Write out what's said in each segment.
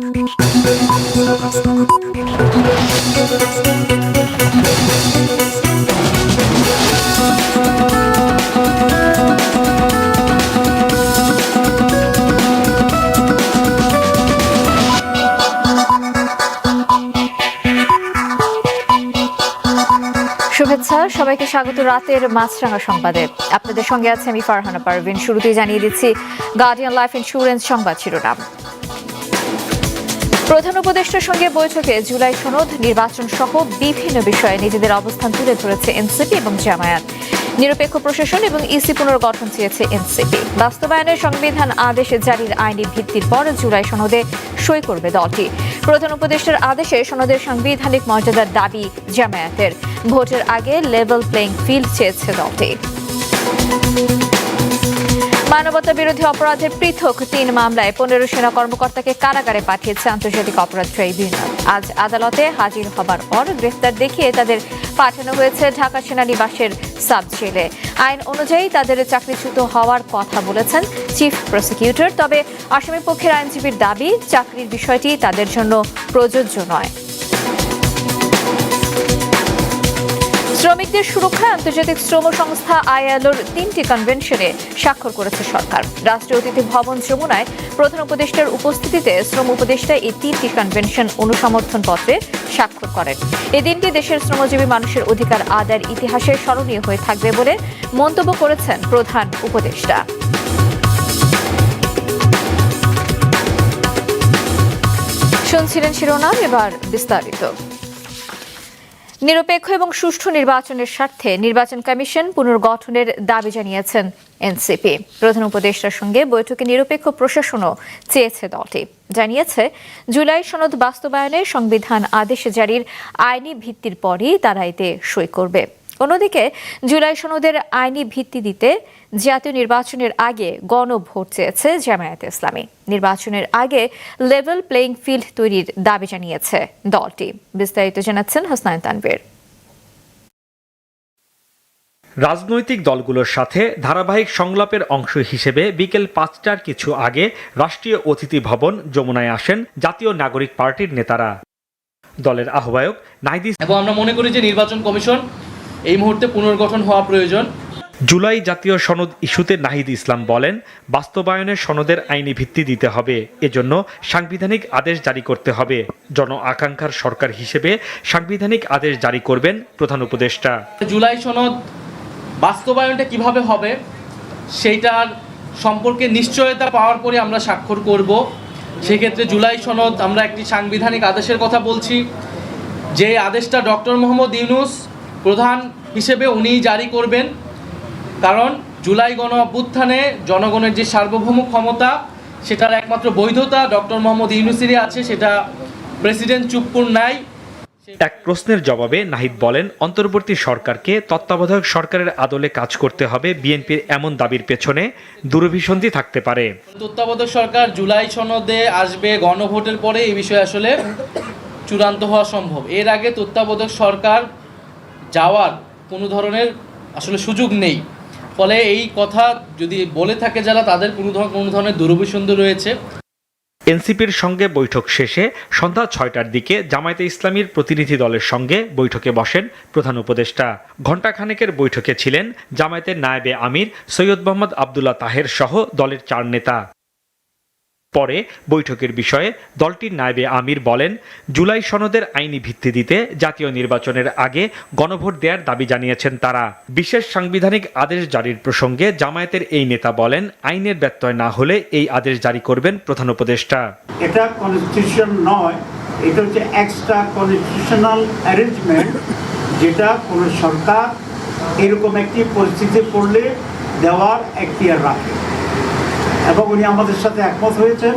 শুভেচ্ছা, সবাইকে স্বাগত রাতের মাছরাঙা সংবাদে। আপনাদের সঙ্গে আছে আমি ফারহানা পারভিন। শুরুতেই জানিয়ে দিচ্ছি গার্ডিয়ান লাইফ ইন্স্যুরেন্স সংবাদ শিরোনাম। প্রধান উপদেষ্টার সঙ্গে বৈঠকে জুলাই সনদ, নির্বাচন সহ বিভিন্ন বিষয়ে নিজেদের অবস্থান তুলে ধরেছে এনসিপি এবং জামায়াত। নিরপেক্ষ প্রশাসন এবং ইসি পুনর্গঠন চেয়েছে এনসিপি। বাস্তবায়নের সংবিধান আদেশ জারির আইনি ভিত্তির পর জুলাই সনদে সই করবে দলটি। প্রধান উপদেষ্টার আদেশে সনদের সাংবিধানিক মর্যাদার দাবি জামায়াতের। ভোটের আগে লেভেল প্লেইং ফিল্ড চেয়েছে দলটি। মানবতা বিরোধী অপরাধের পৃথক তিন মামলায় পনেরো সেনা কর্মকর্তাকে কারাগারে পাঠিয়েছে আন্তর্জাতিক অপরাধ ট্রাইব্যুনাল। আজ আদালতে হাজির হবার পর গ্রেফতার দেখিয়ে তাদের পাঠানো হয়েছে ঢাকা সেনানিবাসের সাব জেলে আইন অনুযায়ী তাদের চাকরিচ্যুত হওয়ার কথা বলেছেন চিফ প্রসিকিউটর, তবে আসামি পক্ষের আইনজীবীর দাবি, চাকরির বিষয়টি তাদের জন্য প্রযোজ্য নয়। শ্রমিকদের সুরক্ষায় আন্তর্জাতিক শ্রম সংস্থা আইএলওর তিনটি কনভেনশনে স্বাক্ষর করেছে সরকার। রাষ্ট্রীয় অতিথি ভবন যমুনায় প্রধান উপদেষ্টার উপস্থিতিতে শ্রম উপদেষ্টা এই তিনটি কনভেনশন অনুসমর্থন পত্রে স্বাক্ষর করেন। এই দিনটি দেশের শ্রমজীবী মানুষের অধিকার আদায়ের ইতিহাসে স্মরণীয় হয়ে থাকবে বলে মন্তব্য করেছেন প্রধান উপদেষ্টা। শুনছিলেন শিরোনাম, এবার বিস্তারিত। নিরপেক্ষ এবং সুষ্ঠু নির্বাচনের স্বার্থে নির্বাচন কমিশন পুনর্গঠনের দাবি জানিয়েছেন এনসিপি। প্রধান উপদেষ্টার সঙ্গে বৈঠকে নিরপেক্ষ প্রশাসনও চেয়েছে দলটি। জানিয়েছে, জুলাই সনদ বাস্তবায়নে সংবিধান আদেশ জারির আইনি ভিত্তির পরই তারা এতে সই করবে। অন্যদিকে, জুলাই সনদের আইনি ভিত্তি দিতে জাতীয় নির্বাচনের আগে গণভোট চেয়েছে জামায়াতে ইসলামী। নির্বাচনের আগে লেভেল প্লেইং ফিল্ড তৈরির দাবি জানিয়েছে দলটি। বিস্তারিত জানাচ্ছেন হাসনাইন তানভীর। রাজনৈতিক দলগুলোর সাথে ধারাবাহিক সংলাপের অংশ হিসেবে বিকেল পাঁচটার কিছু আগে রাষ্ট্রীয় অতিথি ভবন যমুনায় আসেন জাতীয় নাগরিক পার্টির নেতারা। দলের আহ্বায়ক নাইদিস এবং আমরা মনে করি যে নির্বাচন কমিশন এই মুহূর্তে পুনর্গঠন হওয়া প্রয়োজন। জুলাই জাতীয় সনদ ইস্যুতে নাহিদ ইসলাম বলেন, বাস্তবায়নের সনদের আইনি ভিত্তি দিতে হবে, এজন্য সাংবিধানিক আদেশ জারি করতে হবে। জন আকাঙ্ক্ষার সরকার হিসেবে সাংবিধানিক আদেশ জারি করবেন প্রধান উপদেষ্টা। জুলাই সনদ বাস্তবায়নটা কীভাবে হবে, সেইটার সম্পর্কে নিশ্চয়তা পাওয়ার পরে আমরা স্বাক্ষর করব। সেক্ষেত্রে জুলাই সনদ, আমরা একটি সাংবিধানিক আদেশের কথা বলছি। যে আদেশটা ডক্টর মোহাম্মদ ইউনুস প্রধান হিসেবে উনিই জারি করবেন। কারণ জুলাই গণ অভ্যুত্থানে জনগণের যে সার্বভৌম ক্ষমতা সেটার একমাত্র বৈধতা ডক্টর মোহাম্মদ ইউনুসেরই আছে সেটা প্রেসিডেন্ট চুপ্পুর নাই। এক প্রশ্নের জবাবে নাহিদ বলেন অন্তর্বর্তী সরকারকে তত্ত্বাবধায়ক সরকারের আদলে কাজ করতে হবে বিএনপির এমন দাবির পেছনে দুরভিসন্ধি থাকতে পারে। তত্ত্বাবধায়ক সরকার জুলাই সনদে আসবে গণভোটের পরে এই বিষয়ে আসলে চূড়ান্ত হওয়া সম্ভব। এর আগে তত্ত্বাবধায়ক সরকার যাওয়ার কোনো ধরনের আসলে সুযোগ নেই। ফলে এই কথা যদি বলে থাকে যারা, তাদের কোনো ধরনের কোনো ধরনের দুরভিসন্ধি রয়েছে। এনসিপির সঙ্গে বৈঠক শেষে সন্ধ্যা ছয়টার দিকে জামায়াতে ইসলামীর প্রতিনিধি দলের সঙ্গে বৈঠকে বসেন প্রধান উপদেষ্টা। ঘণ্টাখানেকের বৈঠকে ছিলেন জামায়াতের নায়েবে আমির সৈয়দ মোহাম্মদ আবদুল্লাহ তাহের সহ দলের চার নেতা। পরে বৈঠকের বিষয়ে দলটির নায়েবে আমির বলেন, জুলাই সনদের আইনি ভিত্তি দিতে জাতীয় নির্বাচনের আগে গণভোট দেওয়ার দাবি জানিয়েছেন তারা। বিশেষ সাংবিধানিক আদেশ জারির প্রসঙ্গে জামায়াতের এই নেতা বলেন, আইনের ব্যত্যয় না হলে এই আদেশ জারি করবেন প্রধান উপদেষ্টা। এটা কনস্টিটিউশন নয়, এটা হচ্ছে এক্সট্রা কনস্টিটিউশনাল অ্যারেঞ্জমেন্ট যেটা সরকার এরকম একটি পরিস্থিতি পড়লে দেওয়ার এখতিয়ার রাখে। এবং উনি আমাদের সাথে একমত হয়েছেন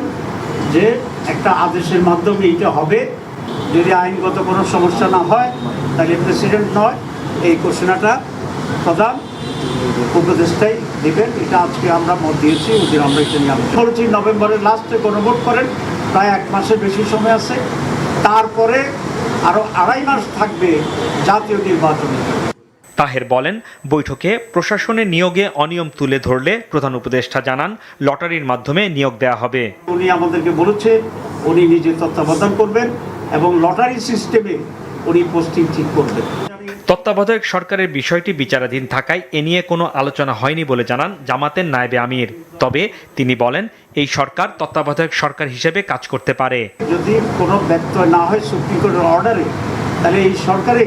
যে একটা আদেশের মাধ্যমে এটা হবে। যদি আইনগত কোনো সমস্যা না হয়, তাহলে প্রেসিডেন্ট নয়। এই ঘোষণাটা প্রধান উপদেষ্টাই দেবেন। এটা আজকে আমরা মত দিয়েছি, ওদের আমরা এটা নিয়ে আলোচনা করেছি। নভেম্বরের লাস্টে গণভোট করেন, প্রায় এক মাসের বেশি সময় আছে। তারপরে আরও আড়াই মাস থাকবে জাতীয় নির্বাচনের। তাহের বলেন বৈঠকে প্রশাসনের নিয়োগে অনিয়ম তুলে ধরলে প্রধান উপদেষ্টা জানান লটারির মাধ্যমে নিয়োগ দেওয়া হবে। উনি আমাদেরকে বলেছে উনি নিজে তত্ত্বাবধান করবেন এবং লটারি সিস্টেমে উনি পোস্টিং ঠিক করবেন। তত্ত্বাবধায়ক সরকারের বিষয়টি বিচারাধীন থাকায় এ নিয়ে কোনো আলোচনা হয়নি বলে জানান জামাতের নায়েবে আমির। তবে তিনি বলেন এই সরকার তত্ত্বাবধায়ক সরকার হিসেবে কাজ করতে পারে। যদি কোনো ব্যত্যয় না হয় সুপ্রিম কোর্টের অর্ডারে তাহলে এই সরকারে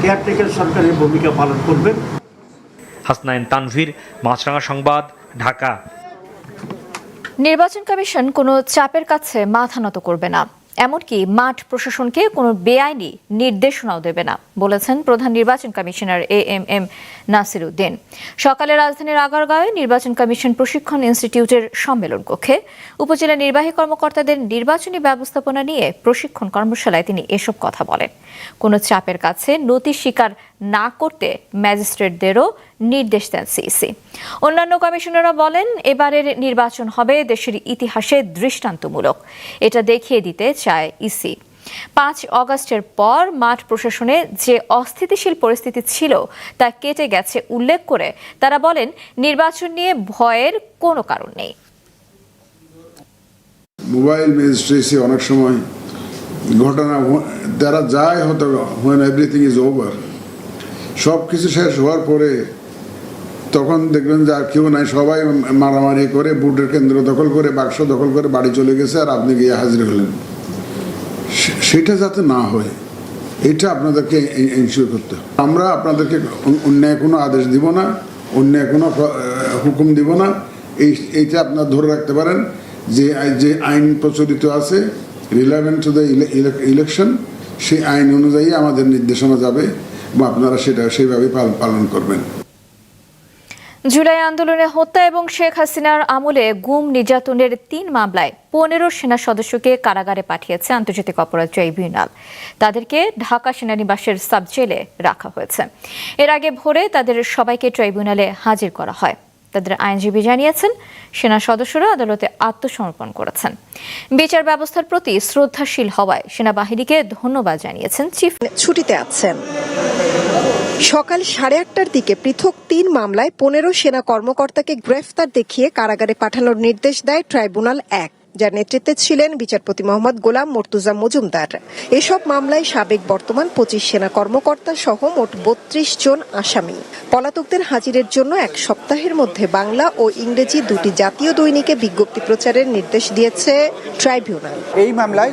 কেয়ারটেকার সরকারের ভূমিকা পালন করবেন। হাসনাইন তানভীর মাছরাঙা সংবাদ ঢাকা। নির্বাচন কমিশন কোনো চাপের কাছে মাথা নত করবে না। এমনকি মাঠ প্রশাসনকে কোনো বেআইনি নির্দেশনাও দেবে না, বলেছেন প্রধান নির্বাচন commissioner A M M Nasir Uddin সকালে রাজধানীর আগারগাঁওয়ে নির্বাচন কমিশন প্রশিক্ষণ ইনস্টিটিউটের সম্মেলন কক্ষে উপজেলা নির্বাহী কর্মকর্তাদের নির্বাচনী ব্যবস্থাপনা নিয়ে প্রশিক্ষণ কর্মশালায় তিনি এসব কথা বলেন। কোনো চাপের কাছে নতি স্বীকার না করতে ম্যাজিস্ট্রেটদেরও নির্দেশ দেন সিইসি। অন্যান্য কমিশনাররা বলেন, এবারের নির্বাচন হবে দেশের ইতিহাসে দৃষ্টান্তমূলক। এটা দেখিয়ে দিতে চায় ইসি। পাঁচ অগস্টের পর মাঠ প্রশাসনে যে অস্থিতিশীল পরিস্থিতি ছিল তা কেটে গেছে উল্লেখ করে তারা বলেন, নির্বাচন নিয়ে ভয়ের কোনো কারণ নেই। মোবাইল ম্যাজিস্ট্রেসি অনেক সময় ঘটনা তারা যায় হয়তো হোয়েন এভরিথিং ইজ ওভার সব কিছু শেষ হওয়ার পরে তখন দেখবেন যে আর কেউ নাই, সবাই মারামারি করে, বুটের কেন্দ্র দখল করে, বাক্স দখল করে বাড়ি চলে গেছে আর আপনি গিয়ে হাজির হলেন। সেটা যাতে না হয়, এটা আপনাদেরকে এনশিওর করতে আমরা আপনাদেরকে অন- অন্যায় কোনো আদেশ দিব না, অন্যায় কোনো হুকুম দিব না। এই এইটা আপনারা ধরে রাখতে পারেন যে যে আইন প্রচলিত আছে রিলেভেন্ট টু দ্য ইলেকশন সেই আইন অনুযায়ী আমাদের নির্দেশনা যাবে। আপনারা সেটা সেইভাবে পালন করবেন। জুলাই আন্দোলনে হত্যা এবং শেখ হাসিনার আমলে গুম নির্যাতনের তিন মামলায় পনেরো সেনা সদস্যকে কারাগারে পাঠিয়েছে আন্তর্জাতিক অপরাধ ট্রাইব্যুনাল। তাদেরকে ঢাকা সেনানিবাসের সাবজেলে রাখা হয়েছে। এর আগে ভোরে তাদের সবাইকে ট্রাইব্যুনালে হাজির করা হয়। তাদের আইনজীবী জানিয়েছেন, সেনা সদস্যরা আদালতে আত্মসমর্পণ করেছেন। বিচার ব্যবস্থার প্রতি শ্রদ্ধাশীল হওয়ায় সেনাবাহিনীকে ধন্যবাদ জানিয়েছেন চিফ। ছুটিতে আছেন। সকাল সাড়ে আটটার দিকে পৃথক তিন মামলায় পনেরো সেনা কর্মকর্তাকে গ্রেফতার দেখিয়ে কারাগারে পাঠানোর নির্দেশ দেয় ট্রাইব্যুনাল এক। যার নেতৃত্বে ছিলেন বিচারপতি মোহাম্মদ গোলাম মর্তুজা মজুমদার। এসব মামলায় সাবেক বর্তমান পঁচিশ সেনা কর্মকর্তা সহ মোট বত্রিশ জন আসামি। পলাতকদের হাজিরের জন্য এক সপ্তাহের মধ্যে বাংলা ও ইংরেজি দুটি জাতীয় দৈনিকে বিজ্ঞপ্তি প্রচারের নির্দেশ দিয়েছে ট্রাইব্যুনাল। এই মামলায়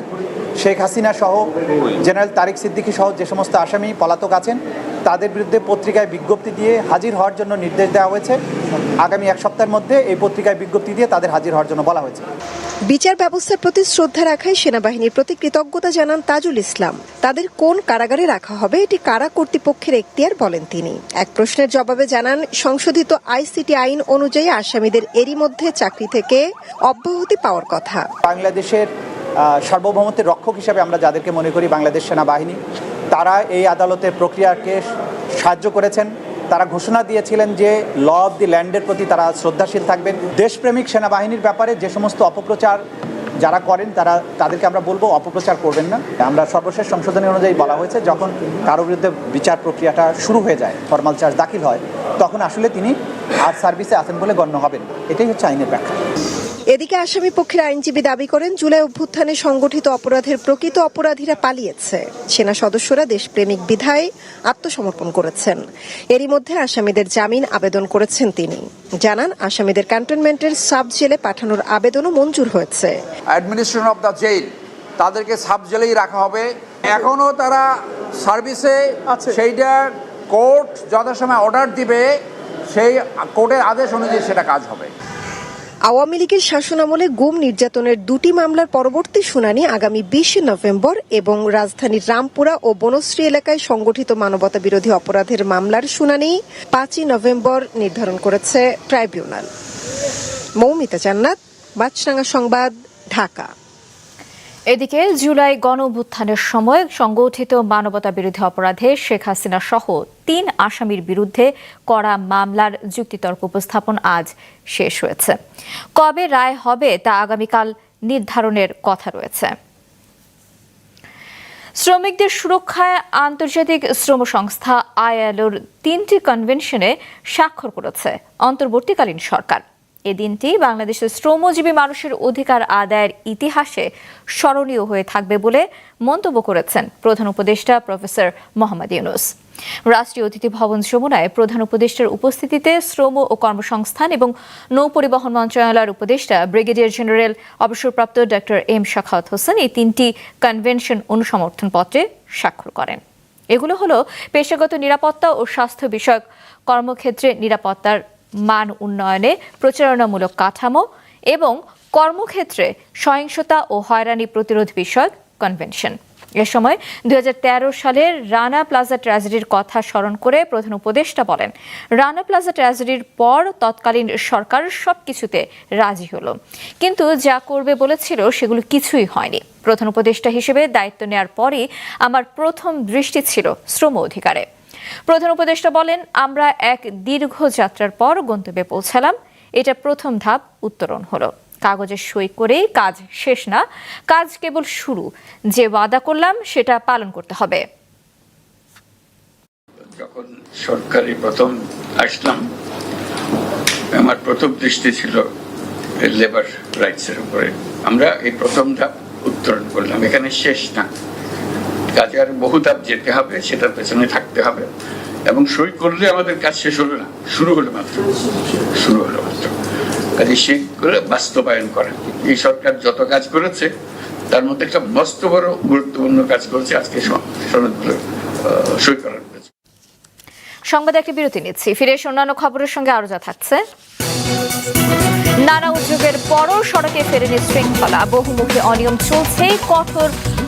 শেখ হাসিনা সহ জেনারেল তারিক সিদ্দিকী সহ যে সমস্ত আসামি পলাতক আছেন, তাদের বিরুদ্ধে পত্রিকায় বিজ্ঞপ্তি দিয়ে হাজির হওয়ার জন্য নির্দেশ দেওয়া হয়েছে। আগামী এক সপ্তাহের মধ্যে এই পত্রিকায় বিজ্ঞপ্তি দিয়ে তাদের হাজির হওয়ার জন্য বলা হয়েছে। বিচার ব্যবস্থার প্রতি শ্রদ্ধা রাখায় সেনাবাহিনীর প্রতি কৃতজ্ঞতা জানান তাজুল ইসলাম। তাদের কোন কারাগারে রাখা হবে এটি কারা কর্তৃপক্ষের এখতিয়ার বলেন তিনি। এক প্রশ্নের জবাবে জানান, সংশোধিত আইসিটি আইন অনুযায়ী আসামিদের এরই মধ্যে চাকরি থেকে অব্যাহতি পাওয়ার কথা। বাংলাদেশের সার্বভৌমত্বের রক্ষক হিসাবে আমরা যাদেরকে মনে করি বাংলাদেশ সেনাবাহিনী, তারা এই আদালতের প্রক্রিয়াকে সাহায্য করেছেন। তারা ঘোষণা দিয়েছিলেন যে ল অব দি ল্যান্ডের প্রতি তারা শ্রদ্ধাশীল থাকবেন। দেশপ্রেমিক সেনাবাহিনীর ব্যাপারে যে সমস্ত অপপ্রচার যারা করেন, তারা, তাদেরকে আমরা বলব অপপ্রচার করবেন না। আমরা সর্বশেষ সংশোধনী অনুযায়ী বলা হয়েছে, যখন কারও বিরুদ্ধে বিচার প্রক্রিয়াটা শুরু হয়ে যায় ফর্মাল চার্জ দাখিল হয়, তখন আসলে তিনি আর সার্ভিসে আছেন বলে গণ্য হবেন। এটাই হচ্ছে আইনের ব্যাখ্যা। এদিকে আসামি পক্ষের আইনজীবী দাবি করেন, জুলাই অভ্যুত্থানে সংগঠিত অপরাধের প্রকৃত অপরাধীরা পালিয়েছে। সেনা সদস্যরা দেশপ্রেমিক বিধায় আত্মসমর্পণ করেছেন। এরই মধ্যে আসামিদের জামিন আবেদন করেছেন তিনি। জানান, আসামিদের ক্যান্টনমেন্টের সাব জেলে পাঠানোর আবেদনও মঞ্জুর হয়েছে। অ্যাডমিনিস্ট্রেশন অফ দ্য জেল তাদেরকে সাব জেলেই রাখা হবে। এখনও তারা সার্ভিসে সেইটা কোর্ট যথাসময় অর্ডার দিবে সেই কোর্টের আদেশ অনুযায়ী সেটা কাজ হবে। আওয়ামী লীগের শাসনামলে গুম নির্যাতনের দুটি মামলার পরবর্তী শুনানি আগামী বিশে নভেম্বর এবং রাজধানীর রামপুরা ও বনশ্রী এলাকায় সংগঠিত মানবতা বিরোধী অপরাধের মামলার শুনানি পাঁচই নভেম্বর নির্ধারণ করেছে ট্রাইব্যুনাল। মৌমিতা জান্নাত বাচরাঙ্গা সংবাদ ঢাকা। এদিকে জুলাই গণ সময় সংগঠিত মানবতা বিরোধী অপরাধে শেখ হাসিনা সহ তিন আসামির বিরুদ্ধে করা মামলার যুক্তিতর্ক উপস্থাপন আজ শেষ হয়েছে। কবে রায় হবে তা আগামীকাল নির্ধারণের কথা রয়েছে। শ্রমিকদের সুরক্ষায় আন্তর্জাতিক শ্রম সংস্থা আইএলওর তিনটি কনভেনশনে স্বাক্ষর করেছে অন্তর্বর্তীকালীন সরকার। এ দিনটি বাংলাদেশের শ্রমজীবী মানুষের অধিকার আদায়ের ইতিহাসে স্মরণীয় হয়ে থাকবে বলে মন্তব্য করেছেন প্রধান উপদেষ্টা প্রফেসর মোহাম্মদ ইউনুস। রাষ্ট্রীয় অতিথি ভবন যমুনায় প্রধান উপদেষ্টার উপস্থিতিতে শ্রম ও কর্মসংস্থান এবং নৌ পরিবহন মন্ত্রণালয়ের উপদেষ্টা ব্রিগেডিয়ার জেনারেল অবসরপ্রাপ্ত ডক্টর এম শাখাওয়াত হোসেন এই তিনটি কনভেনশন অনুসমর্থন পত্রে স্বাক্ষর করেন। এগুলো হলো পেশাগত নিরাপত্তা ও স্বাস্থ্য বিষয়ক কর্মক্ষেত্রে নিরাপত্তার মান উন্নয়নে প্রচারণামূলক কাঠামো এবং কর্মক্ষেত্রে সহিংসতা ও হয়রানি প্রতিরোধ বিষয়ক কনভেনশন এ সময় দু হাজার তেরো সালের রানা প্লাজা ট্র্যাজেডির কথা স্মরণ করে প্রধান উপদেষ্টা বলেন, রানা প্লাজা ট্র্যাজেডির পর তৎকালীন সরকার সব কিছুতে রাজি হলো। কিন্তু যা করবে বলেছিল সেগুলো কিছুই হয়নি। প্রধান উপদেষ্টা হিসেবে দায়িত্ব নেওয়ার পরই আমার প্রথম দৃষ্টি ছিল শ্রম অধিকারে। প্রধান উপদেষ্টা বলেন, আমরা এক দীর্ঘ যাত্রার পর গন্তব্যে পৌঁছালাম। এটা প্রথম ধাপ, উত্তরণ হলো। কাগজে সই করেই কাজ শেষ না, কাজ কেবল শুরু। যে ওয়াদা করলাম, সেটা পালন করতে হবে। যখন সরকারি প্রথম আসলাম, আমার প্রথম দৃষ্টি ছিল লেবার রাইটসের উপরে। আমরা এই প্রথম ধাপ উত্তরণ করলাম। এখানে শেষ না। কাজে আর বহু ধাপ যেতে হবে, সেটার পেছনে থাকতে হবে। এবং সই করলে আমাদের কাজ শেষ হলো না, শুরু হলো মাত্র, শুরু হলো মাত্র। কাজে সেগুলো বাস্তবায়ন করা। এই সরকার যত কাজ করেছে, তার মধ্যে একটা মস্ত বড় গুরুত্বপূর্ণ কাজ করেছে আজকে সনদগুলো সই করার। সংবাদ একটা বিরতি নিচ্ছি। ফিরে এসে অন্যান্য খবরের সঙ্গে আরও যা থাকছে। নানা উদ্যোগের পরও সড়কে ফেরেনি শৃঙ্খলা। বহুমুখী অনিয়ম চলছে, কঠোর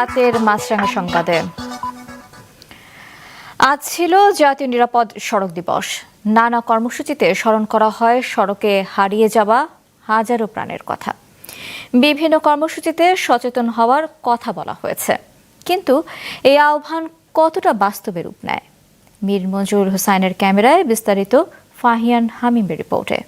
রাতের মাছরাঙা সংবাদে। আজ ছিল জাতীয় নিরাপদ সড়ক দিবস। নানা কর্মসূচিতে স্মরণ করা হয় সড়কে হারিয়ে যাওয়া হাজারো প্রাণের কথা। বিভিন্ন কর্মসূচিতে সচেতন হওয়ার কথা বলা হয়েছে। কিন্তু এই আহ্বান কতটা বাস্তবে রূপ নেয়? মীর মঞ্জুর হুসাইনের ক্যামেরায় বিস্তারিত ফাহিয়ান হামিমের রিপোর্টে।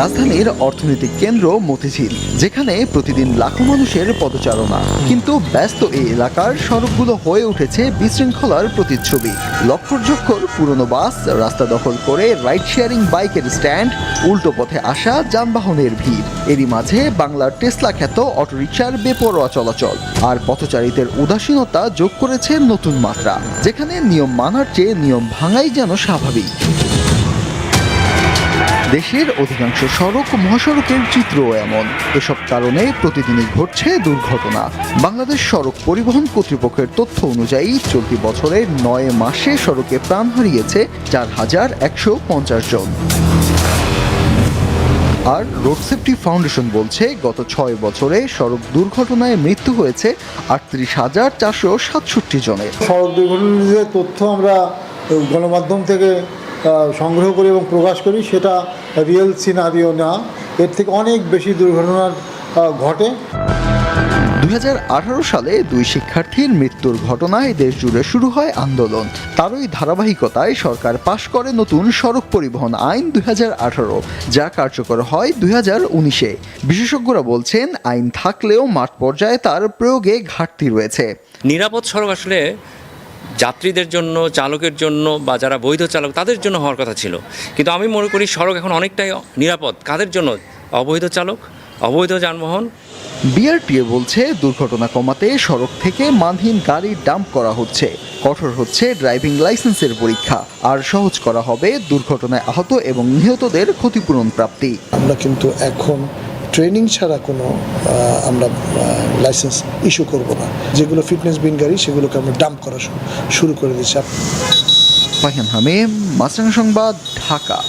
রাজধানীর অর্থনৈতিক কেন্দ্র মতিঝিল, যেখানে প্রতিদিন লাখো মানুষের পদচারণা। কিন্তু ব্যস্ত এই এলাকার সড়কগুলো হয়ে উঠেছে বিশৃঙ্খলার প্রতিচ্ছবি। লক্ষর পুরনো বাস রাস্তা দখল করে রাইড শেয়ারিং বাইকের স্ট্যান্ড, উল্টো পথে আসা যানবাহনের ভিড়। এরই মাঝে বাংলার টেসলা খ্যাত অটোরিকশার বেপরোয়া চলাচল। আর পথচারীদের উদাসীনতা যোগ করেছে নতুন মাত্রা, যেখানে নিয়ম মানার চেয়ে নিয়ম ভাঙাই যেন স্বাভাবিক। দেশের অধিকাংশ সড়ক মহাসড়কের চিত্রও এমন। এসব কারণে প্রতিদিনই ঘটছে দুর্ঘটনা। বাংলাদেশ সড়ক পরিবহন কর্তৃপক্ষের তথ্য অনুযায়ী চলতি বছরের নয় মাসে সড়কে প্রাণ হারিয়েছে চার হাজার একশো পঞ্চাশ জন। আর রোড সেফটি ফাউন্ডেশন বলছে, গত ছয় বছরে সড়ক দুর্ঘটনায় মৃত্যু হয়েছে আটত্রিশ হাজার চারশো সাতষট্টি জনের। সড়ক দুর্ঘটনার তথ্য আমরা গণমাধ্যম থেকে সংগ্রহ করি এবং প্রকাশ করি, সেটা রিয়েল সিনারিও না এর থেকে অনেক বেশি দুর্ঘটনার ঘটে। দু হাজার আঠারো সালে দুই শিক্ষার্থীর মৃত্যুর ঘটনায় দেশ জুড়ে শুরু হয় আন্দোলন। তারই ধারাবাহিকতায় সরকার পাশ করে নতুন সড়ক পরিবহন আইন দুই হাজার আঠারো যা কার্যকর হয় দুই উনিশে। বিশেষজ্ঞরা বলছেন আইন থাকলেও মাঠ পর্যায়ে তার প্রয়োগে ঘাটতি রয়েছে। নিরাপদ সড়ক আসলে যাত্রীদের জন্য চালকের জন্য বা যারা বৈধ চালক তাদের জন্য হওয়ার কথা ছিল। কিন্তু আমি মনে করি সড়ক এখন অনেকটাই নিরাপদ। কাদের জন্য? অবৈধ চালক অবৈধ যানবাহন? বিআরটিএ বলছে দুর্ঘটনা কমাতে সড়ক থেকে মানহীন গাড়ি ডাম্প করা হচ্ছে। কঠোর হচ্ছে ড্রাইভিং লাইসেন্সের পরীক্ষা। আর সহজ করা হবে দুর্ঘটনায় আহত এবং নিহতদের ক্ষতিপূরণ প্রাপ্তি। আমরা কিন্তু এখন ট্রেনিং ছাড়া কোনো আমরা লাইসেন্স ইস্যু করব না। যেগুলো ফিটনেস বিন গাড়ি সেগুলোকে আমরা ডাম্প করা শুরু- করে দিচ্ছি। ফাহিম হামিম মাছরাঙা সংবাদ ঢাকা।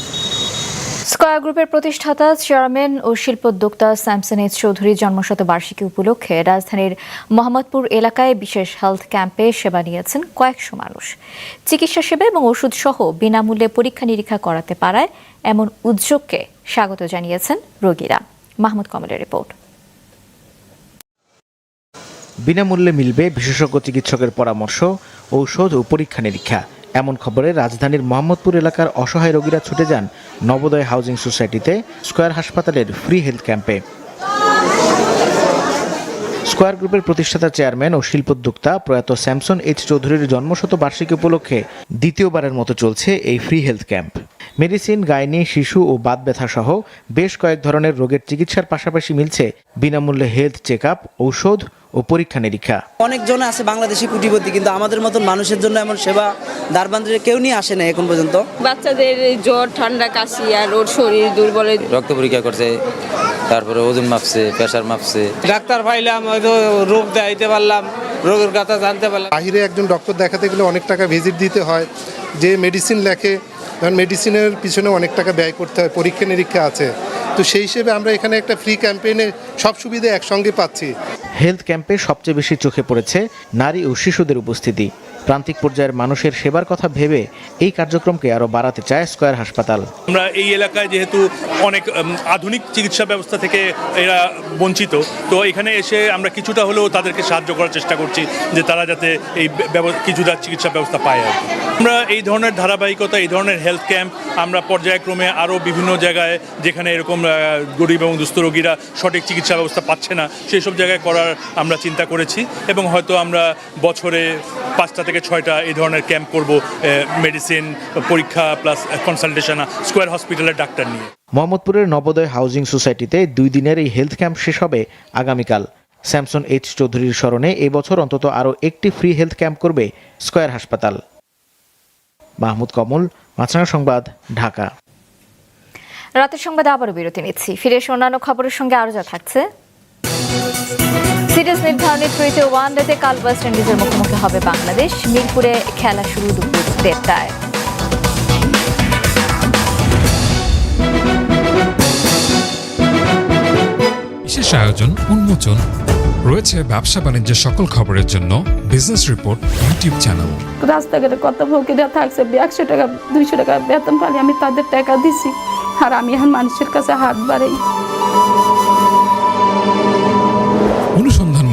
স্কয়ার গ্রুপের প্রতিষ্ঠাতা চেয়ারম্যান ও শিল্পোদ্যোক্তা স্যামসন এইচ চৌধুরীর জন্মশতবার্ষিকী উপলক্ষে রাজধানীর মোহাম্মদপুর এলাকায় বিশেষ হেলথ ক্যাম্পে সেবা নিয়েছেন কয়েকশো মানুষ। চিকিৎসা সেবা এবং ওষুধ সহ বিনামূল্যে পরীক্ষা নিরীক্ষা করাতে পারায় এমন উদ্যোগকে স্বাগত জানিয়েছেন রোগীরা। মাহমুদ কমলের রিপোর্ট। বিনামূল্যে মিলবে বিশেষজ্ঞ চিকিৎসকের পরামর্শ, ঔষধ ও পরীক্ষা নিরীক্ষা। এমন খবরে রাজধানীর মোহাম্মদপুর এলাকার অসহায় রোগীরা ছুটে যান নবোদয় হাউজিং সোসাইটিতে স্কয়ার হাসপাতালের ফ্রি হেলথ ক্যাম্পে। স্কোয়ার গ্রুপের প্রতিষ্ঠাতা চেয়ারম্যান ও শিল্পোদ্যোক্তা প্রয়াত স্যামসন এইচ চৌধুরীর জন্মশত বার্ষিকী উপলক্ষে দ্বিতীয়বারের মতো চলছে এই free health camp. Medicine gynae শিশু ও বাত ব্যথা সহ বেশ কয়েক ধরনের রোগের চিকিৎসার পাশাপাশি মিলছে বিনামূল্যে হেলথ চেক আপ ঔষধ ও পরীক্ষা নিরীক্ষা। অনেকজন আছে বাংলাদেশি কুটিপতি কিন্তু আমাদের মতন মানুষের জন্য এমন সেবা দ্বারবান্ধে কেউ নিয়ে আসে না এখন পর্যন্ত। বাচ্চাদের জ্বর ঠান্ডা কাশি আর ওর শরীর দুর্বলের রক্ত পরীক্ষা করছে তারপরে ওজন মাপছে প্রেশার মাপছে। ডাক্তার পাইলাম হয়তো রোগ দেখাইতে পারলাম রোগের কথা জানতে পারলাম। বাইরে একজন ডক্টর দেখাতে গেলে অনেক টাকা ভিজিট দিতে হয় যে মেডিসিন লেখে ধরেন মেডিসিনের পিছনে অনেক টাকা ব্যয় করতে হয়, পরীক্ষা নিরীক্ষা আছে। তো সেই হিসেবে আমরা এখানে একটা ফ্রি ক্যাম্পেইনে সব সুবিধা একসঙ্গে পাচ্ছি। হেলথ ক্যাম্পে সবচেয়ে বেশি চোখে পড়েছে নারী ও শিশুদের উপস্থিতি। প্রান্তিক পর্যায়ের মানুষের সেবার কথা ভেবে এই কার্যক্রমকে আরও বাড়াতে চায় স্কয়ার হাসপাতাল। আমরা এই এলাকায় যেহেতু অনেক আধুনিক চিকিৎসা ব্যবস্থা থেকে এরা বঞ্চিত, তো এখানে এসে আমরা কিছুটা হলেও তাদেরকে সাহায্য করার চেষ্টা করছি যে তারা যাতে এই কিছুটা চিকিৎসা ব্যবস্থা পায় আর আমরা এই ধরনের ধারাবাহিকতা, এই ধরনের হেলথ ক্যাম্প আমরা পর্যায়ক্রমে আরও বিভিন্ন জায়গায় যেখানে এরকম গরিব এবং দুস্থ রোগীরা সঠিক চিকিৎসা ব্যবস্থা পাচ্ছে না সেই সব জায়গায় করার আমরা চিন্তা করেছি এবং হয়তো আমরা বছরে পাঁচটা থেকে ছয়টা এই ধরনের ক্যাম্প করব মেডিসিন পরীক্ষা প্লাস কনসালটেশন স্কোয়ার হসপিটালের ডাক্তার নিয়ে। মোহাম্মদপুরের নবোদয় হাউজিং সোসাইটিতে দুই দিনের এই হেলথ ক্যাম্প শেষ হবে আগামীকাল। স্যামসন এইচ চৌধুরীর স্মরণে এবছর অন্তত আরও একটি ফ্রি হেলথ ক্যাম্প করবে স্কয়ার হাসপাতাল। মাহমুদ কমল মাছরাঙা সংবাদ ঢাকা। রাতের সংবাদে আবারও বিরতি নিচ্ছি। ফিরে এসে অন্যান্য খবরের সঙ্গে আরও যা থাকছে। সিরিজ নির্ধারণী তৃতীয় ওয়ানডেতে কাল ওয়েস্ট ইন্ডিজের মুখোমুখি হবে বাংলাদেশ। মিরপুরে খেলা শুরু দুপুর দেড়টায়। বিশেষ আয়োজন উন্মোচন রয়েছে ব্যবসা বাণিজ্যের সকল খবরের জন্য বিজনেস রিপোর্ট ইউটিউব চ্যানেল। রাস্তাঘাটে কত ভৌকিরা থাকছে একশো টাকা দুইশো টাকা বেতন পালি আমি তাদের টাকা দিছি। আর আমি এখন মানুষের কাছে হাত বাড়াই।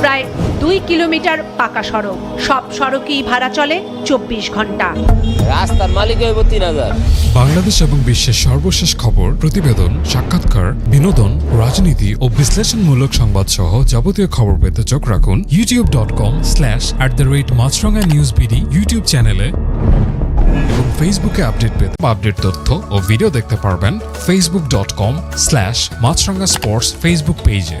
প্রায় দুই কিলোমিটার পাকা সড়ক। সব সড়কই ভাড়া চলে চব্বিশ ঘণ্টা। রাস্তার মালিক হইব তিন হাজার। বাংলাদেশ এবং বিশ্বের সর্বশেষ খবর প্রতিবেদন সাক্ষাৎকার বিনোদন রাজনীতি ও বিশ্লেষণমূলক সংবাদ সহ যাবতীয় খবর পেতে চোখ রাখুন YouTube dot com slash at the rate Maasranga news BD YouTube চ্যানেলে এবং ফেসবুকে আপডেট পেতে আপডেট তথ্য ও ভিডিও দেখতে পারবেন Facebook dot com slash Maasranga sports Facebook পেজে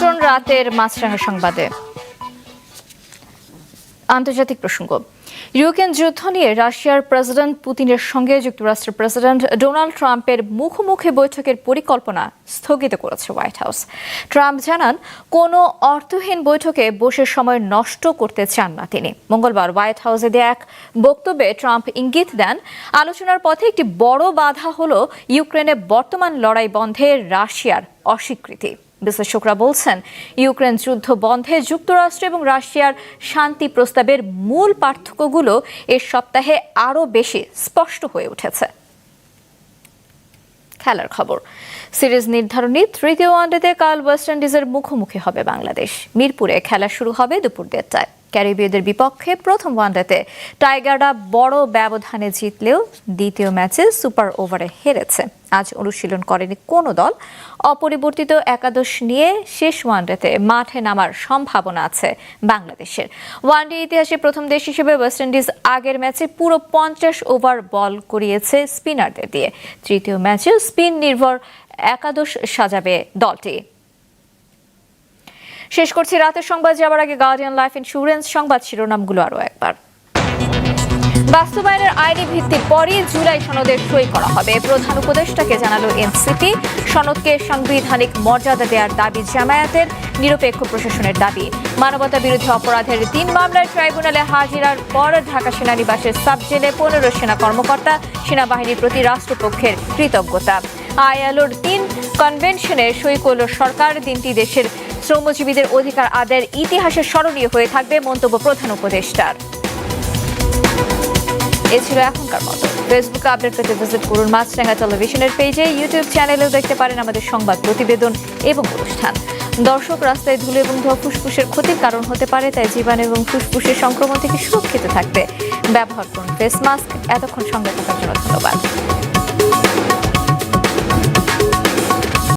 আমন্ত্রণ রাতের মাছরাঙা সংবাদে। আন্তর্জাতিক প্রসঙ্গ। ইউক্রেন যুদ্ধ নিয়ে রাশিয়ার প্রেসিডেন্ট পুতিনের সঙ্গে যুক্তরাষ্ট্রের প্রেসিডেন্ট ডোনাল্ড ট্রাম্পের মুখোমুখি বৈঠকের পরিকল্পনা স্থগিত করেছে হোয়াইট হাউস। ট্রাম্প জানান, কোনো অর্থহীন বৈঠকে বসে সময় নষ্ট করতে চান না তিনি। মঙ্গলবার হোয়াইট হাউসে দেয়া এক বক্তব্যে ট্রাম্প ইঙ্গিত দেন, আলোচনার পথে একটি বড় বাধা হল ইউক্রেনে বর্তমান লড়াই বন্ধে রাশিয়ার অস্বীকৃতি। বিশ্লেষকরা বলছেন, ইউক্রেন যুদ্ধ বন্ধে যুক্তরাষ্ট্র এবং রাশিয়ার শান্তি প্রস্তাবের মূল পার্থক্যগুলো এ সপ্তাহে আরও বেশি স্পষ্ট হয়ে উঠেছে। খেলার খবর, সিরিজ নির্ধারণী তৃতীয় ওয়ানডেতে কাল ওয়েস্ট ইন্ডিজের মুখোমুখি হবে বাংলাদেশ। মিরপুরে খেলা শুরু হবে দুপুর দেড়টায়। ক্যারিবীয়দের বিপক্ষে প্রথম ওয়ানডেতে টাইগাররা বড় ব্যবধানে জিতলেও দ্বিতীয় ম্যাচে সুপার ওভারে হেরেছে। আজ অনুশীলন করেনি কোনো দল। অপরিবর্তিত একাদশ নিয়ে শেষ ওয়ানডেতে মাঠে নামার সম্ভাবনা আছে বাংলাদেশের। ওয়ানডে ইতিহাসে প্রথম দেশ হিসেবে ওয়েস্ট ইন্ডিজ আগের ম্যাচে পুরো পঞ্চাশ ওভার বল করিয়েছে স্পিনারদের দিয়ে। তৃতীয় ম্যাচে স্পিন নির্ভর একাদশ সাজাবে দলটি। শেষ করছি রাতের সংবাদ যাওয়ার আগে গার্ডিয়ান লাইফ ইন্স্যুরেন্স সংবাদ শিরোনামগুলো আরও একবার। বাস্তবায়নের আইনি ভিত্তির পরই জুলাই সনদের সই করা হবে। প্রধান উপদেষ্টাকে জানালো এনসিপি। সনদকে সাংবিধানিক মর্যাদা দেওয়ার দাবি জামায়াতের, নিরপেক্ষ প্রশাসনের দাবি। মানবতা বিরোধী অপরাধের তিন মামলায় ট্রাইব্যুনালে হাজিরার পর ঢাকা সেনানিবাসের সাব জেলে পনেরো সেনা কর্মকর্তা সেনাবাহিনীর প্রতি রাষ্ট্রপক্ষের কৃতজ্ঞতা। আইএলওর তিন কনভেনশনে সই করল সরকার দিনটি দেশের শ্রমজীবীদের অধিকার আদায়ের ইতিহাসে স্মরণীয় হয়ে থাকবে মন্তব্য প্রধান উপদেষ্টার। এ ছিল এখনকার মতো। ফেসবুকে আপডেট পেতে ভিজিট করুন মাছরাঙ্গা টেলিভিশনের পেজে ইউটিউব চ্যানেলেও দেখতে পারেন আমাদের সংবাদ প্রতিবেদন এবং অনুষ্ঠান। দর্শক রাস্তায় ধুলো এবং ধোয়া ফুসফুসের ক্ষতির কারণ হতে পারে, তাই জীবাণু এবং ফুসফুসের সংক্রমণ থেকে সুরক্ষিত থাকতে ব্যবহার করুন ফেস মাস্ক এতক্ষণ সঙ্গে থাকার জন্য ধন্যবাদ।